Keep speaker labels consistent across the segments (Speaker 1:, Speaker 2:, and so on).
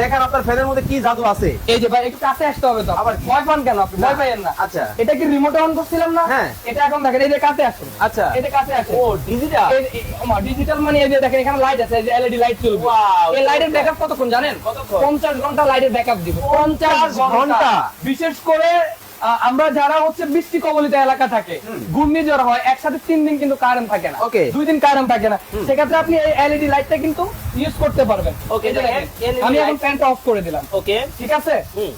Speaker 1: দেখান আপনার ফ্যানের মধ্যে কি জাদু আছে?
Speaker 2: এই যে ভাই একটু কাছে আসতে হবে তো।
Speaker 1: আবার?
Speaker 2: ভয় পান কেন আপনি? ভয় পাইয়েন না।
Speaker 1: আচ্ছা।
Speaker 2: এটা কি রিমোট অন করছিলাম না?
Speaker 1: হ্যাঁ।
Speaker 2: এটা এখন দেখেন এই যে কাছে আসুন।
Speaker 1: আচ্ছা।
Speaker 2: এটা কাছে আসুন।
Speaker 1: ও ডিজিটাল
Speaker 2: ডিজিটাল মানে এই যে দেখেন এখানে লাইট আছে এই যে এলইডি লাইট চলবে।
Speaker 1: ওয়াও
Speaker 2: এই লাইটের ব্যাকআপ কতক্ষণ জানেন?
Speaker 1: কতক্ষণ?
Speaker 2: 50 ঘণ্টা লাইটের ব্যাকআপ দিব।
Speaker 1: 50 ঘণ্টা।
Speaker 2: বিশেষ করে আমরা যারা হচ্ছে বৃষ্টি কবলিত এলাকা থাকে ঘূর্ণিঝড় হয় একসাথে তিন দিন কিন্তু কারেন্ট থাকে না. দুই দিন কারেন্ট থাকে না। সেক্ষেত্রে আপনি এই এলইডি লাইটটা কিন্তু ইউজ করতে পারবেন।
Speaker 1: LED
Speaker 2: আমি এখন। ফ্যানটা অফ করে দিলাম।
Speaker 1: ওকে
Speaker 2: ঠিক আছে?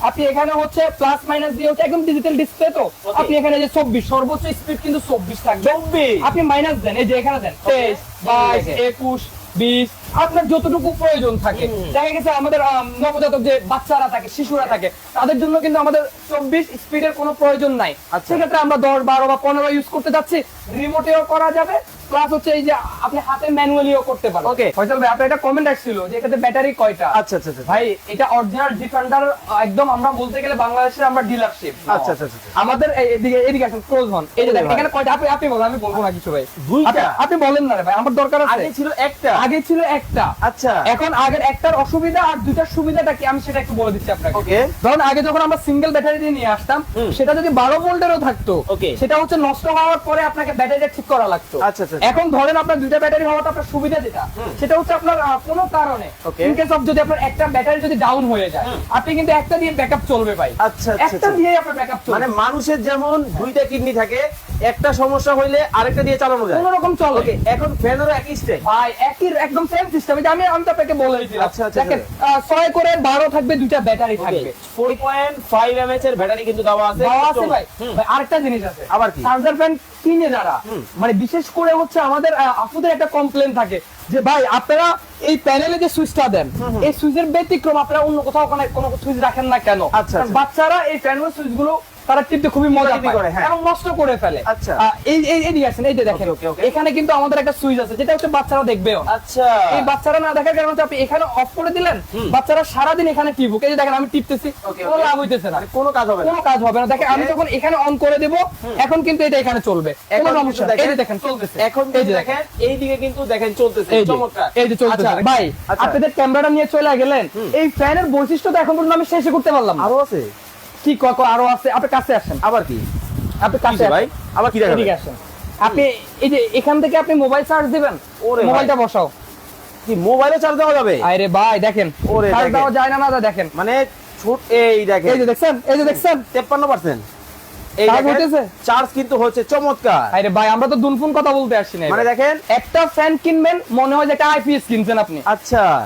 Speaker 2: আপনি এখানে হচ্ছে প্লাস মাইনাস দিয়ে হচ্ছে একদম ডিজিটাল ডিসপ্লে তো। আপনি এখানে যে চব্বিশ সর্বোচ্চ স্পিড কিন্তু চব্বিশ থাকবে। আপনি মাইনাস দেন এই যে এখানে দেন তেইশ বাইশ একুশ বিশ আপনার যতটুকু প্রয়োজন থাকে। দেখা গেছে আমাদের নবজাতক যে বাচ্চারা থাকে শিশুরা থাকে তাদের জন্য কিন্তু আমাদের চব্বিশ স্পিডের কোনো প্রয়োজন নাই।
Speaker 1: আচ্ছা।
Speaker 2: সেক্ষেত্রে আমরা দশ বারো বা পনেরো ইউজ করতে যাচ্ছি রিমোটেও করা যাবে প্লাস হচ্ছে এই যে আপনি হাতে ম্যানুয়ালিও করতে পারেন
Speaker 1: Okay.
Speaker 2: ফয়সাল ভাই আপনার একটা কমেন্ট আসছিল যে এটাতে ব্যাটারি কয়টা?
Speaker 1: আচ্ছা আচ্ছা আচ্ছা।
Speaker 2: ভাই এটা অরিজিনাল ডিফেন্ডার একদম আমরা বলতে গেলে বাংলাদেশের আমরা ডিলারশিপ
Speaker 1: আচ্ছা, আচ্ছা, আচ্ছা।
Speaker 2: আমাদের এদিকে এদিকে আসেন ক্লোজ হন। এই যে দেখেন এখানে কয়টা? আপনি আপনি বলেন আমি বলব না কিছু ভাই।
Speaker 1: দুইটা?
Speaker 2: আপনি- বলেন না রে ভাই আমার দরকার আছে।
Speaker 1: আগে ছিল একটা।
Speaker 2: আগে ছিল একটা।
Speaker 1: আচ্ছা।
Speaker 2: এখন আগের একটার অসুবিধা আর দুইটার সুবিধাটা কি? আমি সেটা একটু বলে দিচ্ছি আপনাকে। ধরুন আগে যখন আমরা সিঙ্গেল ব্যাটারি দিয়ে নিয়ে আসতাম সেটা যদি বারো ভোল্টেরও থাকতো. সেটা হচ্ছে নষ্ট হওয়ার পরে আপনাকে ব্যাটারিটা ঠিক করা লাগতো।
Speaker 1: আচ্ছা, আচ্ছা।
Speaker 2: এখন ধরেন আপনার দুইটা ব্যাটারি হওয়াটা আপনার সুবিধা যেটা সেটা হচ্ছে আপনার কোনো কারণে
Speaker 1: Okay.
Speaker 2: ইন অফ যদি আপনার একটা ব্যাটারি যদি ডাউন হয়ে যায় আপনি কিন্তু একটা দিয়ে ব্যাকআপ চলবে ভাই।
Speaker 1: আচ্ছা আচ্ছা
Speaker 2: একটা
Speaker 1: আচ্ছা।
Speaker 2: দিয়ে আপনার ব্যাকআপ চলবে।
Speaker 1: মানে মানুষের যেমন দুইটা কিডনি থাকে একটা সমস্যা হইলে আরেকটা দিয়ে চালানো যায়।
Speaker 2: কোন রকম চলে।
Speaker 1: ওকে এখন ফ্যানেরও একই স্টেপ
Speaker 2: ভাই একই একদম সেম সিস্টেম আমি আমি তো আপনাকে বলে দিয়েছিলাম
Speaker 1: আচ্ছা, আচ্ছা,
Speaker 2: দেখেন আহ, ছয় করে বারো থাকবে দুইটা ব্যাটারি থাকবে।
Speaker 1: 4.5 এমএএইচ এর ব্যাটারি কিন্তু দেওয়া আছে।
Speaker 2: দেওয়া আছে ভাই। ভাই, আরেকটা জিনিস আছে।
Speaker 1: আবার কি?
Speaker 2: চার্জার ফ্যান কিনে যারা মানে বিশেষ করে হচ্ছে আমাদের আপুদের একটা কমপ্লেন থাকে যে ভাই আপনারা এই প্যানেলে যে সুইচটা দেন এই সুইচের ব্যতিক্রম আপনারা অন্য কোথাও কোনো কোনো সুইচ রাখেন না কেন?
Speaker 1: আচ্ছা, আচ্ছা।
Speaker 2: বাচ্চারা এই প্যানেল সুইচগুলো তারা টিপতে খুবই মজা পায়
Speaker 1: করে, হ্যাঁ।
Speaker 2: এবং নষ্ট করে ফেলে।
Speaker 1: আচ্ছা।
Speaker 2: এই এই এদিকে আসেন এই যে দেখেন. এখানে কিন্তু আমাদের একটা সুইচ আছে যেটা হচ্ছে বাচ্চারা দেখবেও।
Speaker 1: আচ্ছা।
Speaker 2: এই বাচ্চারা না দেখার কারণে আপনি এখানে অফ করে দিলেন বাচ্চারা সারাদিন এখানে টিপুক। এই যে দেখেন আমি টিপতেছি কোনো লাভ হইতেছে না।
Speaker 1: মানে কোনো কাজ হবে
Speaker 2: কোনো কাজ হবে না। দেখেন আমি যখন এখানে অন করে দেব এখন কিন্তু এটা এখানে চলবে। কোনো
Speaker 1: এখন
Speaker 2: সমস্যা
Speaker 1: কিন্তু
Speaker 2: এই যে দেখেন চলতেছে।
Speaker 1: এখন
Speaker 2: এই যে
Speaker 1: কিন্তু
Speaker 2: দেখেন।
Speaker 1: দেখেন এইদিকে কিন্তু দেখেন চলতেছে। চমৎকার।
Speaker 2: এই যে চলতেছে।
Speaker 1: আচ্ছা,
Speaker 2: ভাই
Speaker 1: আচ্ছা।
Speaker 2: আপনাদের ক্যামেরাটা নিয়ে চলে গেলেন। এই ফ্যানের বৈশিষ্ট্য তো এখন পর্যন্ত আমি শেষে করতে পারলাম
Speaker 1: আরও আছে?
Speaker 2: কি ক- ক- আরও আছে? আপনি কাছে আসেন।
Speaker 1: আবার কি?
Speaker 2: আপনি কাছে
Speaker 1: ভাই? আবার কি
Speaker 2: আসেন। আপনি এই যে এখান থেকে আপনি মোবাইল চার্জ দিবেন
Speaker 1: ওরে
Speaker 2: মোবাইলটা বসাও।
Speaker 1: কি মোবাইলে চার্জ দেওয়া যাবে?
Speaker 2: আরে ভাই দেখেন
Speaker 1: ওরে
Speaker 2: চার্জ দেওয়া যায় না না দেখেন।
Speaker 1: মানে ছোট এই দেখেন।
Speaker 2: এই যে দেখছেন এই যে দেখছেন।
Speaker 1: তেপ্পান্ন পার্সেন্ট এই
Speaker 2: Charge
Speaker 1: দেখেন
Speaker 2: হইতেছে?
Speaker 1: চার্জ কিন্তু হচ্ছে চমৎকার।
Speaker 2: আরে ভাই আমরা তো দুনফুন কথা বলতে আসছি না
Speaker 1: মানে দেখেন।
Speaker 2: একটা ফ্যান কিনবেন মনে হয় যে একটা আইপিএস কিনছেন আপনি।
Speaker 1: আচ্ছা।